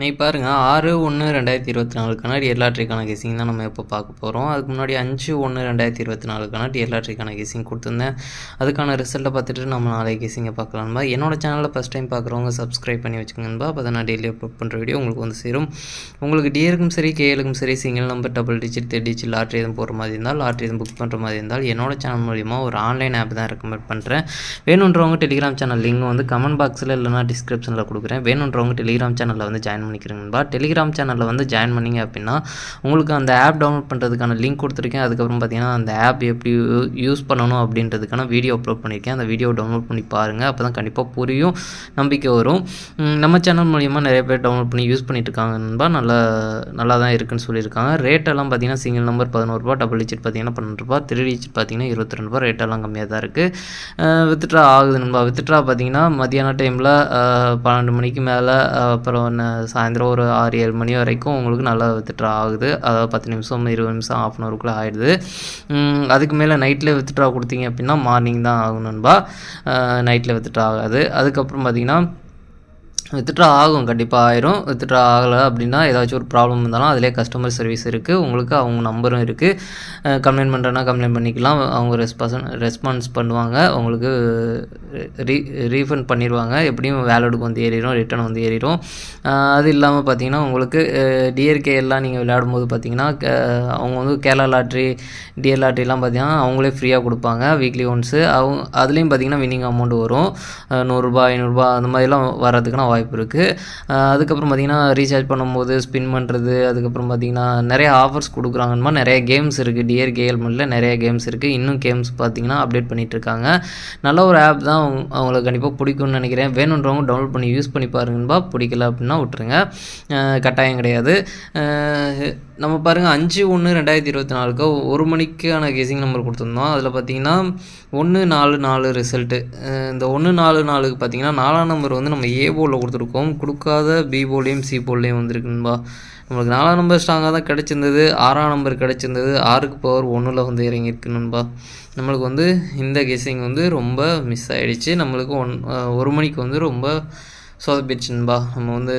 நீ பாருங்கள் ஆறு ஒன்று ரெண்டாயிரத்தி இருபத்தி நாலுக்கான டிஎல் லாட்ரிக்கான கேசிங் தான் நம்ம இப்போ பார்க்க போகிறோம் அதுக்கு முன்னாடி அஞ்சு ஒன்று ரெண்டாயிரத்தி இருபத்தி நாலுக்கான டிஎல் லாட்ரிக்கான கேசிங் கொடுத்துருந்தேன். அதுக்கான ரிசல்ட்டை பார்த்துட்டு நம்ம நாளைக்கு கேசிங்கை பார்க்கலாம்பா என்னோட சேனலில் ஃபஸ்ட் டைம் பார்க்குறவங்க சப்ஸ்கிரைப் பண்ணி வச்சுக்கோங்கன்பா அப்போ தான் நான் டெய்லி அப்லோட் பண்ணுற வீடியோ உங்களுக்கு வந்து சேரும். உங்களுக்கு டிஏருக்கும் சரி கேஎலுக்கும் சரி single number double digit third digit lottery எதுவும் போகிற மாதிரி இருந்தால் லாட்ரி எதுவும் புக் பண்ணுற மாதிரி இருந்தால் என்னோட சேனல் மூலிமா ஒரு ஆன்லைன் ஆப் தான் ரெக்கமெண்ட் பண்ணுறேன் வேணுன்றவங்க டெலிகிராம் சேனல் லிங்க் வந்து கமெண்ட் பாக்ஸில் இல்லைனா டிஸ்கிரிப்ஷனில் கொடுக்குறேன். வேணுன்றவங்க டெலிகிராம் சேனலில் வந்து ஜாயின் பண்ணிக்கிறீங்கன்பா டெலிகிராம் சேனலில் வந்து ஜாயின் பண்ணிங்க அப்படின்னா உங்களுக்கு அந்த ஆப் டவுன்லோட் பண்ணுறதுக்கான லிங்க் கொடுத்துருக்கேன். அதுக்கப்புறம் பார்த்தீங்கன்னா அந்த ஆப் எப்படி யூஸ் பண்ணணும் அப்படின்றதுக்கான வீடியோ அப்லோட் பண்ணியிருக்கேன் அந்த வீடியோ டவுன்லோட் பண்ணி பாருங்கள் அப்போ தான் கண்டிப்பாக புரியும் நம்பிக்கை வரும். நம்ம சேனல் மூலிமா நிறைய பேர் டவுன்லோட் பண்ணி யூஸ் பண்ணிட்டு இருக்காங்க நண்பா. நல்லா நல்லா தான் இருக்குன்னு சொல்லியிருக்காங்க. ரேட்டெல்லாம் பார்த்தீங்கன்னா சிங்கிள் நம்பர் பதினோரு ரூபா டபுள் டிஜிட் பார்த்தீங்கன்னா பன்னெண்டு ரூபா. த்ரீ டிஜிட் பார்த்தீங்கன்னா இருபத்தி ரெண்டு ரூபா. ரேட்டெல்லாம் கம்மியாக தான் இருக்குது வித்ட்ரா ஆகுது நண்பா. வித்ட்ரா பார்த்தீங்கன்னா மத்தியான டைமில் பன்னெண்டு மணிக்கு மேலே அப்புறம் என்ன சாயந்தரம் ஒரு ஆறு ஏழு மணி வரைக்கும் உங்களுக்கு நல்லா வித்ட்ரா ஆகுது. அதாவது பத்து நிமிஷம் இருபது நிமிஷம் ஆஃப் அன் அவருக்குள்ளே ஆகிடுது அதுக்கு மேலே நைட்டில் வித்ட்ரா கொடுத்தீங்க அப்படின்னா மார்னிங் தான் ஆகும் நண்பா. நைட்டில் வித்ட்ரா ஆகாது. அதுக்கப்புறம் பார்த்தீங்கன்னா வித்ட்ரா ஆகும் கண்டிப்பாக ஆயிரும். வித்ட்ரா ஆகலை அப்படின்னா ஏதாச்சும் ஒரு ப்ராப்ளம் இருந்தாலும் அதிலே கஸ்டமர் சர்வீஸ் இருக்குது உங்களுக்கு அவங்க நம்பரும் இருக்குது கம்ப்ளைண்ட் பண்ணுறேன்னா கம்ப்ளைண்ட் பண்ணிக்கலாம். அவங்க ரெஸ்பான்ஸ் ரெஸ்பான்ஸ் பண்ணுவாங்க. உங்களுக்கு ரீ ரீஃபண்ட் பண்ணிடுவாங்க எப்படியும் வேலோடுக்கு வந்து ஏறிடும் ரிட்டர்ன் வந்து ஏறிடும் அது இல்லாமல் பார்த்தீங்கன்னா உங்களுக்கு டிஆர்கே எல்லாம் நீங்கள் விளையாடும்போது பார்த்தீங்கன்னா அவங்க வந்து கேரளா லாட்ரி டிஎர் லாட்ரிலாம் பார்த்தீங்கன்னா அவங்களே ஃப்ரீயாக கொடுப்பாங்க வீக்லி ஒன்ஸு அவங்க அதுலேயும் பார்த்தீங்கன்னா வின்னிங் அமௌண்ட் வரும். நூறுரூபா ஐநூறுரூபா அந்த மாதிரிலாம் வர்றதுக்குன்னா வாய்ப்பு இருக்குது அதுக்கப்புறம் பார்த்தீங்கன்னா ரீசார்ஜ் பண்ணும்போது ஸ்பின் பண்ணுறது அதுக்கப்புறம் பார்த்தீங்கன்னா நிறைய ஆஃபர்ஸ் கொடுக்குறாங்கன்னு நிறைய கேம்ஸ் இருக்குது டியர் கேஎல்மெண்ட்டில் நிறைய கேம்ஸ் இருக்குது இன்னும் கேம்ஸ் பார்த்தீங்கன்னா அப்டேட் பண்ணிகிட்ருக்காங்க நல்ல ஒரு ஆப் தான் அவங்க- அவங்களுக்கு கண்டிப்பாக பிடிக்கும்னு நினைக்கிறேன். வேணுன்றவங்க டவுன்லோட் பண்ணி யூஸ் பண்ணி பாருங்கன்பா பிடிக்கல அப்படின்னா விட்டுருங்க. கட்டாயம் கிடையாது. நம்ம பாருங்கள் அஞ்சு ஒன்று ரெண்டாயிரத்தி இருபத்தி நாலுக்கு ஒரு மணிக்கான கேசிங் நம்பர் கொடுத்துருந்தோம். அதில் பார்த்தீங்கன்னா ஒன்று நாலு நாலு ரிசல்ட்டு இந்த ஒன்று நாலு நாலுக்கு பார்த்தீங்கன்னா நாலாம் நம்பர் வந்து நம்ம ஏ போலில் கொடுத்துருக்கோம். கொடுக்காத பி போல்லையும் சி போல்லையும் வந்திருக்குன்பா நம்மளுக்கு நாலாம் நம்பர் ஸ்ட்ராங்காக தான் கிடச்சிருந்தது. ஆறாம் நம்பர் கிடச்சிருந்தது. ஆறுக்கு பவர் ஒன்றில் வந்து இறங்கியிருக்கு நண்பா. நம்மளுக்கு வந்து இந்த கெஸிங் வந்து ரொம்ப மிஸ் ஆகிடுச்சு நம்மளுக்கு ஒன் ஒரு மணிக்கு வந்து ரொம்ப சொதப்பிடுச்சுன்பா நம்ம வந்து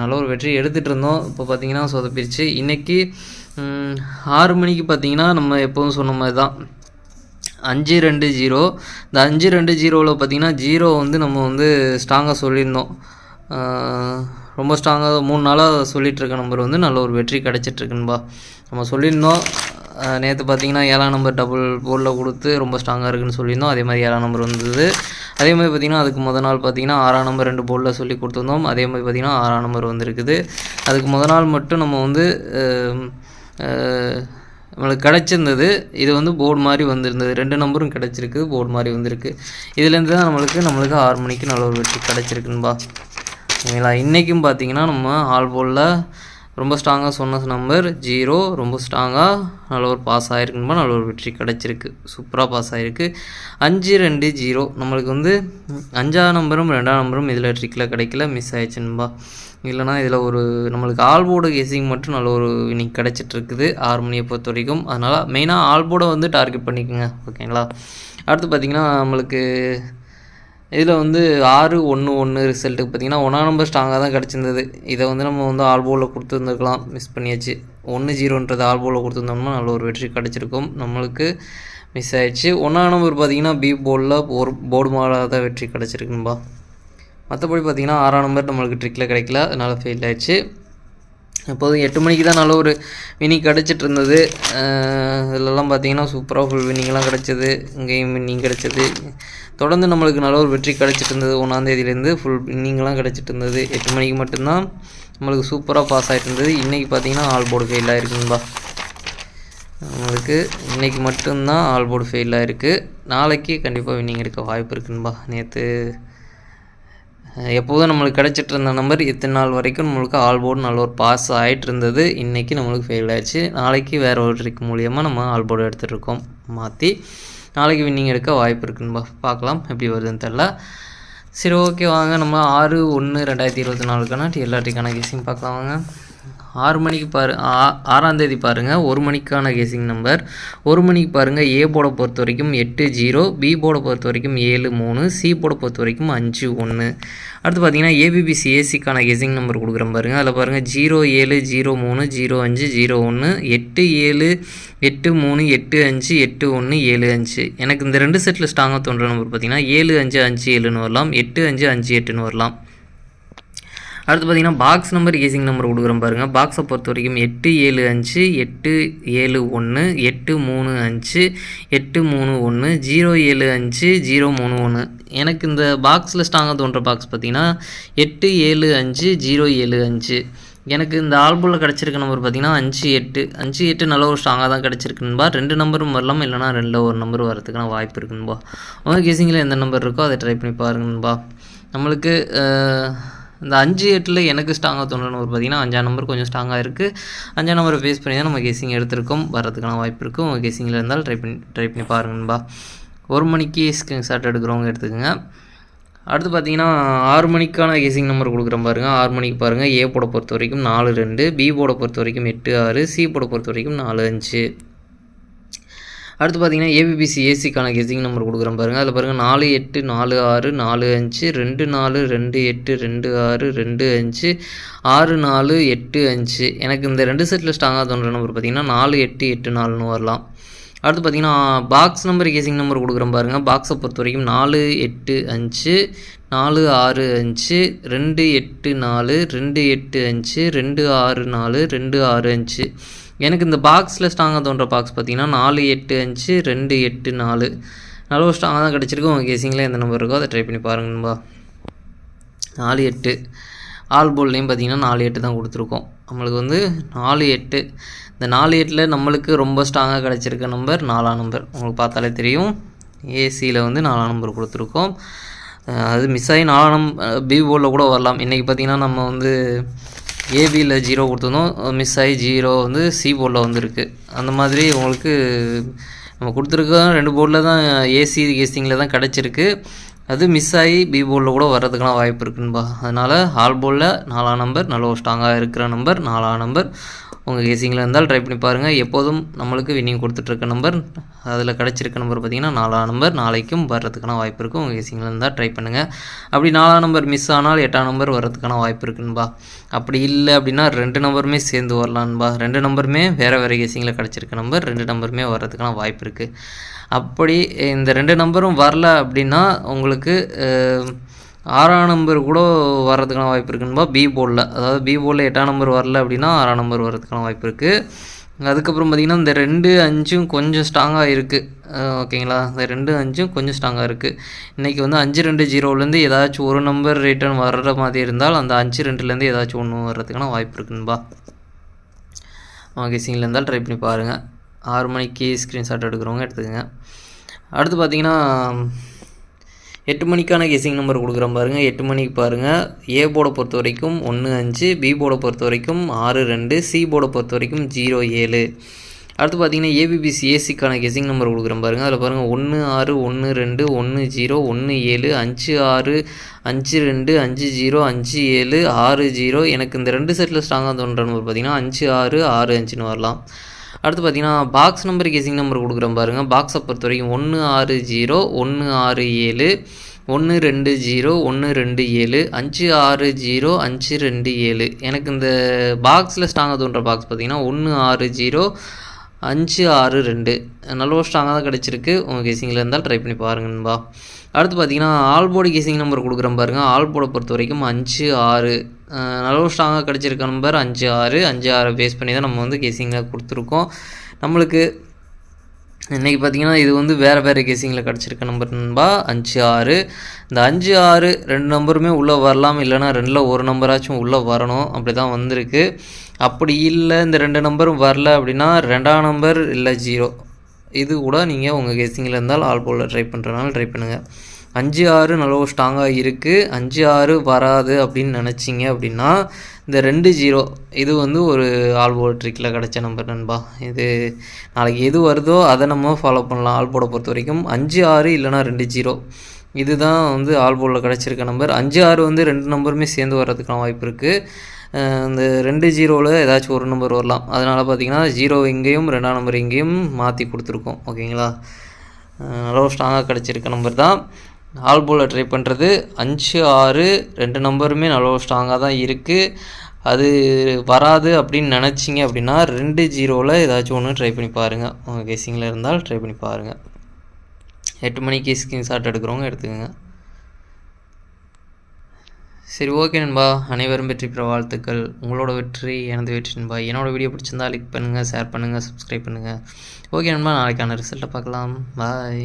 நல்ல ஒரு வெற்றி எடுத்துகிட்டு இருந்தோம். இப்போ பார்த்தீங்கன்னா சொதப்பிடுச்சு. இன்றைக்கி ஆறு மணிக்கு பார்த்தீங்கன்னா நம்ம எப்போதும் சொன்ன மாதிரி தான். அஞ்சு ரெண்டு ஜீரோ. இந்த அஞ்சு ரெண்டு ஜீரோவில் பார்த்தீங்கன்னா ஜீரோ வந்து நம்ம வந்து ஸ்ட்ராங்காக சொல்லியிருந்தோம். ரொம்ப ஸ்ட்ராங்காக மூணு நாளாக சொல்லிகிட்ருக்க நம்பர் வந்து நல்ல ஒரு வெற்றி கிடச்சிட்ருக்குன்பா நம்ம சொல்லியிருந்தோம். நேற்று பார்த்தீங்கன்னா ஏழாம் நம்பர் டபுள் போர்டில் கொடுத்து ரொம்ப ஸ்ட்ராங்காக இருக்குன்னு சொல்லியிருந்தோம். அதே மாதிரி ஏழாம் நம்பர் வந்தது. அதே மாதிரி பார்த்தீங்கன்னா அதுக்கு முத நாள் பார்த்தீங்கன்னா ஆறாம் நம்பர் ரெண்டு போர்டில் சொல்லி கொடுத்துருந்தோம். அதே மாதிரி பார்த்தீங்கன்னா ஆறாம் நம்பர் வந்திருக்குது. அதுக்கு முத நாள் மட்டும் நம்ம வந்து நம்மளுக்கு கிடச்சிருந்தது. இது வந்து போர்டு மாதிரி வந்திருந்தது. ரெண்டு நம்பரும் கிடச்சிருக்கு போர்டு மாதிரி வந்திருக்கு. இதுலேருந்து தான் நம்மளுக்கு நம்மளுக்கு ஆறு மணிக்கு நல்ல ஒரு வெற்றி கிடச்சிருக்குன்பா. ஓகேங்களா? இன்றைக்கும் பார்த்தீங்கன்னா நம்ம ஆல் போலில் ரொம்ப ஸ்ட்ராங்காக சொன்ன நம்பர் ஜீரோ ரொம்ப ஸ்ட்ராங்காக நல்ல ஒரு பாஸ் ஆகிருக்குன்பா நல்ல ஒரு வெற்றி கிடச்சிருக்கு. சூப்பராக பாஸ் ஆகிருக்கு அஞ்சு ரெண்டு ஜீரோ நம்மளுக்கு வந்து அஞ்சாம் நம்பரும் ரெண்டாம் நம்பரும் இதில் ட்ரிக்கில் கிடைக்கல மிஸ் ஆயிடுச்சுன்பா. இல்லைனா இதில் ஒரு நம்மளுக்கு ஆல்போர்டு கேசிங் மட்டும் நல்ல ஒரு இன்னைக்கு கிடச்சிட்ருக்குது ஆறு மணியை பொறுத்த வரைக்கும் அதனால் மெயினாக ஆல்போர்டை வந்து டார்கெட் பண்ணிக்கோங்க. ஓகேங்களா? அடுத்து பார்த்திங்கன்னா நம்மளுக்கு இதில் வந்து ஆறு ஒன்று ஒன்று ரிசல்ட்டுக்கு பார்த்தீங்கன்னா ஒன்றாம் நம்பர் ஸ்ட்ராங்காக தான் கிடச்சிருந்தது. இதை வந்து நம்ம வந்து ஆல்போவில் கொடுத்துருந்துருக்கலாம். மிஸ் பண்ணியாச்சு. ஒன்று ஜீரோன்றது ஆல்போவில் கொடுத்துருந்தோம்னா நல்ல ஒரு வெற்றி கிடச்சிருக்கும். நம்மளுக்கு மிஸ் ஆயிடுச்சு. ஒன்றா நம்பர் பார்த்தீங்கன்னா பி போலில் ஒரு போர்டு மாறாத வெற்றி கிடச்சிருக்குன்பா மற்றபடி பார்த்தீங்கன்னா ஆறாம் நம்பர் நம்மளுக்கு ட்ரிக்கில் கிடைக்கல. அதனால் ஃபெயில் ஆயிடுச்சு. எப்போதும் எட்டு மணிக்கு தான் நல்ல ஒரு வினிங் கிடச்சிட்டு இருந்தது. இதிலலாம் பார்த்தீங்கன்னா சூப்பராக ஃபுல் வின்னிங்லாம் கிடச்சிது. கேம் வின்னிங் கிடச்சிது. தொடர்ந்து நம்மளுக்கு நல்ல ஒரு வெற்றி கிடச்சிட்டு இருந்தது. ஒன்றாந்தேதியிலேருந்து ஃபுல் வின்னிங்லாம் கிடச்சிட்டு இருந்தது. எட்டு மணிக்கு மட்டும்தான் நம்மளுக்கு சூப்பராக பாஸ் ஆகிட்டு இருந்தது. இன்றைக்கி பார்த்தீங்கன்னா ஆல் போர்டு ஃபெயிலாக இருக்குங்கப்பா நம்மளுக்கு இன்றைக்கி மட்டும்தான் ஆல் போர்டு ஃபெயில் ஆகிருக்கு நாளைக்கு கண்டிப்பாக வின்னிங் எடுக்க வாய்ப்பு இருக்குன்பா. நேற்று எப்போதும் நம்மளுக்கு கிடச்சிட்டு இருந்த நம்பர் இத்தனை நாள் வரைக்கும் நம்மளுக்கு ஆல் போர்டு நல்ல ஒரு பாஸ் ஆகிட்டு இருந்தது. இன்றைக்கி நம்மளுக்கு ஃபெயில் ஆயிடுச்சு. நாளைக்கு வேறு ஒரு ட்ரிக் மூலியமாக நம்ம ஆல் போர்டு எடுத்துகிட்டு இருக்கோம். மாற்றி நாளைக்கு வின்னிங் எடுக்க வாய்ப்பு இருக்குன்னு பார்க்கலாம். எப்படி வருதுன்னு தெரில சரி ஓகே வாங்க. நம்ம ஆறு ஒன்று ரெண்டாயிரத்தி இருபத்தி நாலுக்கான டிஎல்ஆர்டிக்கான கெஸிங் பார்க்கலாம் வாங்க. ஆறு மணிக்கு பாரு ஆறாந்தேதி பாருங்கள் ஒரு மணிக்கான கேசிங் நம்பர் ஒரு மணிக்கு பாருங்கள் ஏ போர்டை பொறுத்த வரைக்கும் எட்டு ஜீரோ பி போர்டை பொறுத்த வரைக்கும் ஏழு மூணு சி போர்டை பொறுத்த வரைக்கும் அஞ்சு ஒன்று அடுத்து பார்த்தீங்கன்னா ஏபிபிசி ஏசிக்கான கெஸிங் நம்பர் கொடுக்குறேன் பாருங்கள் அதில் பாருங்கள் ஜீரோ ஏழு ஜீரோ மூணு ஜீரோ அஞ்சு ஜீரோ ஒன்று எட்டு ஏழு எட்டு மூணு எட்டு அஞ்சு எட்டு ஒன்று ஏழு அஞ்சு. எனக்கு இந்த ரெண்டு செட்டில் ஸ்ட்ராங்காக தோன்ற நம்பர் பார்த்தீங்கன்னா ஏழு அஞ்சு அஞ்சு ஏழுன்னு வரலாம் எட்டு அஞ்சு அஞ்சு எட்டுன்னு வரலாம். அடுத்து பார்த்தீங்கன்னா பாக்ஸ் நம்பர் கேசிங் நம்பர் கொடுக்குறோம் பாருங்கள் பாக்ஸை பொறுத்த வரைக்கும் எட்டு ஏழு அஞ்சு எட்டு ஏழு ஒன்று எட்டு மூணு அஞ்சு எட்டு மூணு ஒன்று ஜீரோ ஏழு அஞ்சு ஜீரோ மூணு ஒன்று எனக்கு இந்த பாக்ஸில் ஸ்ட்ராங்காக தோன்ற பாக்ஸ் பார்த்தீங்கன்னா எட்டு ஏழு அஞ்சு ஜீரோ ஏழு அஞ்சு. எனக்கு இந்த ஆல்பமில் கிடச்சிருக்க நம்பர் பார்த்தீங்கன்னா அஞ்சு எட்டு. அஞ்சு எட்டு நல்ல ஒரு ஸ்ட்ராங்காக தான் கிடச்சிருக்குன்பா ரெண்டு நம்பரும் வரலாம்? இல்லைனா ரெண்டில் ஒரு நம்பர் வரதுக்கான வாய்ப்பு இருக்குன்பா உங்கள் கேசிங்கில் எந்த நம்பர் இருக்கோ அதை ட்ரை பண்ணி பாருங்கன்பா நம்மளுக்கு இந்த அஞ்சு எட்டில் எனக்கு ஸ்ட்ராங்காக தோணுன ஒரு பார்த்தீங்கன்னா அஞ்சாம் நம்பர் கொஞ்சம் ஸ்ட்ராங்காக இருக்குது அஞ்சாம் நம்பரை பேஸ் பண்ணி தான் நம்ம கெஸிங் எடுத்திருக்கோம். வரதுக்கான வாய்ப்பு இருக்குது உங்கள் கெஸிங்கில் இருந்தால் ட்ரை பண்ணி ட்ரை பண்ணி பாருங்கன்பா ஒரு மணிக்கு ஸ்கிரீன் ஷாட் எடுக்கிறவங்க எடுத்துக்கோங்க. அடுத்து பார்த்தீங்கன்னா ஆறு மணிக்கான கெஸிங் நம்பர் கொடுக்குறேன் பாருங்கள் ஆறு மணிக்கு பாருங்கள் ஏ போட பொறுத்த வரைக்கும் நாலு ரெண்டு பி போட பொறுத்த வரைக்கும் எட்டு ஆறு சி போட பொறுத்த வரைக்கும் நாலு அஞ்சு. அடுத்து பார்த்தீங்கன்னா ஏபிபிசி ஏசிக்கான கெஸிங் நம்பர் கொடுக்குறேன் பாருங்கள் அதில் பாருங்கள் நாலு எட்டு நாலு ஆறு நாலு அஞ்சு ரெண்டு நாலு ரெண்டு எட்டு ரெண்டு ஆறு ரெண்டு அஞ்சு ஆறு நாலு எட்டு அஞ்சு. எனக்கு இந்த ரெண்டு செட்டில் ஸ்ட்ராங்காக தோன்ற நம்பர் பார்த்தீங்கன்னா நாலு எட்டு எட்டு நாலுன்னு வரலாம். அடுத்து பார்த்தீங்கன்னா பாக்ஸ் நம்பர் கேசிங் நம்பர் கொடுக்குறேன் பாருங்கள் பாக்ஸை பொறுத்த வரைக்கும் நாலு எட்டு அஞ்சு நாலு ஆறு அஞ்சு ரெண்டு எட்டு நாலு ரெண்டு எட்டு அஞ்சு ரெண்டு ஆறு நாலு ரெண்டு ஆறு அஞ்சு. எனக்கு இந்த பாக்ஸில் ஸ்ட்ராங்காக தோன்ற பாக்ஸ் பார்த்தீங்கன்னா நாலு எட்டு அஞ்சு ரெண்டு எட்டு நாலு. நல்ல ஒரு ஸ்ட்ராங்காக தான் கிடச்சிருக்கு. உங்கள் கேசிங்கில் எந்த நம்பர் இருக்கோ அதை ட்ரை பண்ணி பாருங்கம்பா நாலு எட்டு. ஆல் போல்லையும் பார்த்தீங்கன்னா நாலு எட்டு தான் கொடுத்துருக்கோம். நம்மளுக்கு வந்து நாலு எட்டு. இந்த நாலு எட்டில் நம்மளுக்கு ரொம்ப ஸ்ட்ராங்காக கிடச்சிருக்க நம்பர் நாலாம் நம்பர் உங்களுக்கு பார்த்தாலே தெரியும். ஏசியில் வந்து நாலாம் நம்பர் கொடுத்துருக்கோம். அது மிஸ் ஆகி நாலாம் நம்பர் பி போர்டில் கூட வரலாம். இன்றைக்கி பார்த்தீங்கன்னா நம்ம வந்து ஏபியில் ஜீரோ கொடுத்துருந்தோம் மிஸ் ஆகி ஜீரோ வந்து சி போர்டில் வந்திருக்கு. அந்த மாதிரி உங்களுக்கு நம்ம கொடுத்துருக்கோம் ரெண்டு போர்டில் தான் ஏசி கேசிங்கில் தான் கிடச்சிருக்கு. அது மிஸ் ஆகி பி போர்டில் கூட வர்றதுக்கெல்லாம் வாய்ப்பு இருக்குன்பா. அதனால் ஆல் போர்டில் நாலாம் நம்பர் நல்ல ஒரு ஸ்ட்ராங்காக இருக்கிற நம்பர் நாலாம் நம்பர் உங்கள் கேசிங்கில் இருந்தால் ட்ரை பண்ணி பாருங்கள் எப்போதும் நம்மளுக்கு வின்னிங் கொடுத்துட்ருக்க நம்பர் அதில் கிடச்சிருக்க நம்பர் பார்த்தீங்கன்னா நாலாம் நம்பர் நாளைக்கும் வர்றதுக்கான வாய்ப்பு இருக்குது உங்கள் கேசிங்கில் இருந்தால் ட்ரை பண்ணுங்கள் அப்படி நாலாம் நம்பர் மிஸ் ஆனால் எட்டாம் நம்பர் வர்றதுக்கான வாய்ப்பு இருக்குன்பா அப்படி இல்லை அப்படின்னா ரெண்டு நம்பருமே சேர்ந்து வரலான்பா ரெண்டு நம்பருமே வேறு வேறு கேசிங்கில் கிடச்சிருக்க நம்பர் ரெண்டு நம்பருமே வர்றதுக்கான வாய்ப்பு இருக்குது அப்படி இந்த ரெண்டு நம்பரும் வரல அப்படின்னா உங்களுக்கு ஆறாம் நம்பர் கூட வர்றதுக்கான வாய்ப்பு இருக்குன்பா பி போர்டில் அதாவது பி போர்டில் எட்டாம் நம்பர் வரல அப்படின்னா ஆறாம் நம்பர் வர்றதுக்கான வாய்ப்பு இருக்குது அதுக்கப்புறம் பார்த்திங்கன்னா இந்த ரெண்டு அஞ்சும் கொஞ்சம் ஸ்ட்ராங்காக இருக்குது ஓகேங்களா இந்த ரெண்டு அஞ்சும் கொஞ்சம் ஸ்ட்ராங்காக இருக்குது இன்றைக்கி வந்து அஞ்சு ரெண்டு ஜீரோலேருந்து ஏதாச்சும் ஒரு நம்பர் ரிட்டர்ன் வர்ற மாதிரி இருந்தால் அந்த அஞ்சு ரெண்டுலேருந்து ஏதாச்சும் ஒன்று வர்றதுக்கான வாய்ப்பு இருக்குன்பா கெஸிங்கில் இருந்தால் ட்ரை பண்ணி பாருங்கள் ஆறு மணிக்கு ஸ்க்ரீன்ஷாட் எடுக்கிறவங்க எடுத்துக்கோங்க. அடுத்து பார்த்தீங்கன்னா எட்டு மணிக்கான கெஸிங் நம்பர் கொடுக்குறேன் பாருங்கள் எட்டு மணிக்கு பாருங்கள் ஏ போர்டை பொறுத்த வரைக்கும் ஒன்று அஞ்சு பி போர்டை பொறுத்த வரைக்கும் ஆறு ரெண்டு சி போர்டை பொறுத்த வரைக்கும் ஜீரோ ஏழு. அடுத்து பார்த்தீங்கன்னா ஏபிபிசி ஏசிக்கான கெஸிங் நம்பர் கொடுக்குறேன் பாருங்கள் அதில் பாருங்கள் ஒன்று ஆறு ஒன்று ரெண்டு ஒன்று ஜீரோ ஒன்று ஏழு அஞ்சு ஆறு அஞ்சு ரெண்டு அஞ்சு ஜீரோ அஞ்சு ஏழு ஆறு ஜீரோ. எனக்கு இந்த ரெண்டு செட்டில் ஸ்ட்ராங்காக தோன்ற நம்பர் பார்த்தீங்கன்னா அஞ்சு ஆறு ஆறு அஞ்சுன்னு வரலாம். அடுத்து பார்த்தீங்கன்னா பாக்ஸ் நம்பர் கெஸிங் நம்பர் கொடுக்குறேன் பாருங்கள் பாக்ஸை பொறுத்த வரைக்கும் ஒன்று ஆறு ஜீரோ ஒன்று ஆறு ஏழு ஒன்று ரெண்டு ஜீரோ ஒன்று ரெண்டு ஏழு அஞ்சு ஆறு ஜீரோ அஞ்சு ரெண்டு ஏழு. எனக்கு இந்த பாக்ஸில் ஸ்ட்ராங்காக தோன்ற பாக்ஸ் பார்த்தீங்கன்னா ஒன்று ஆறு ஜீரோ அஞ்சு ஆறு ரெண்டு. நல்ல ஸ்ட்ராங்காக தான் கிடச்சிருக்கு. உங்கள் கெஸிங்கில் இருந்தால் ட்ரை பண்ணி பாருங்கன்பா அடுத்து பார்த்தீங்கன்னா ஆல் கேசிங் நம்பர் கொடுக்குறேன் பாருங்கள் ஆல் பொறுத்த வரைக்கும் அஞ்சு ஆறு நல்ல ஸ்ட்ராங்காக கிடச்சிருக்க நம்பர் அஞ்சு ஆறு. அஞ்சு ஆறை பேஸ் பண்ணி தான் நம்ம வந்து கெஸிங்கில் கொடுத்துருக்கோம். நம்மளுக்கு இன்றைக்கி பார்த்தீங்கன்னா இது வந்து வேறு வேறு கேசிங்கில் கிடச்சிருக்க நம்பர் நண்பா அஞ்சு ஆறு. இந்த அஞ்சு ஆறு ரெண்டு நம்பருமே உள்ளே வரலாம். இல்லைன்னா ரெண்டில் ஒரு நம்பராச்சும் உள்ளே வரணும். அப்படி தான் வந்திருக்கு. அப்படி இல்லை இந்த ரெண்டு நம்பரும் வரல அப்படின்னா ரெண்டாம் நம்பர் இல்லை ஜீரோ இது கூட நீங்கள் உங்கள் கெஸிங்கில் இருந்தால் ஆல் போல் ட்ரை பண்ணுறதுனால ட்ரை பண்ணுங்கள் அஞ்சு ஆறு நல்ல ஒரு ஸ்ட்ராங்காக இருக்குது அஞ்சு ஆறு வராது அப்படின்னு நினச்சிங்க அப்படின்னா இந்த ரெண்டு ஜீரோ இது வந்து ஒரு ஆல்போர்ட் ட்ரிக்கில் கிடச்ச நம்பர் நண்பா. இது நாளைக்கு எது வருதோ அதை நம்ம ஃபாலோ பண்ணலாம் ஆல்போர்டை பொறுத்த வரைக்கும். அஞ்சு ஆறு இல்லைனா ரெண்டு ஜீரோ இதுதான் வந்து ஆல்போர்டில் கிடச்சிருக்க நம்பர் அஞ்சு ஆறு வந்து ரெண்டு நம்பருமே சேர்ந்து வர்றதுக்கான வாய்ப்பு இருக்குது இந்த ரெண்டு ஜீரோவில் ஏதாச்சும் ஒரு நம்பர் வரலாம். அதனால் பார்த்தீங்கன்னா ஜீரோ இங்கேயும் ரெண்டாம் நம்பர் இங்கேயும் மாற்றி கொடுத்துருக்கோம். ஓகேங்களா நல்லா ஸ்ட்ராங்காக கிடச்சிருக்க நம்பர் தான். நாள் போல் ட்ரை பண்ணுறது அஞ்சு ஆறு ரெண்டு நம்பருமே நல்ல ஸ்ட்ராங்காக தான் இருக்குது அது வராது அப்படின்னு நினச்சிங்க அப்படின்னா ரெண்டு ஜீரோவில் ஏதாச்சும் ஒன்று ட்ரை பண்ணி பாருங்கள் உங்கள் கேசிங்கில் இருந்தால் ட்ரை பண்ணி பாருங்கள் எட்டு மணிக்கு ஸ்க்ரீன்ஷாட் எடுக்கிறவங்க எடுத்துக்கோங்க. சரி ஓகே நண்பா. அனைவரும் வெற்றி பெற வாழ்த்துக்கள். உங்களோட வெற்றி எனது வெற்றி நண்பா. என்னோட வீடியோ பிடிச்சிருந்தா லைக் பண்ணுங்கள் ஷேர் பண்ணுங்கள் சப்ஸ்கிரைப் பண்ணுங்கள் ஓகே நண்பா நாளைக்கான ரிசல்ட்டை பார்க்கலாம். பாய்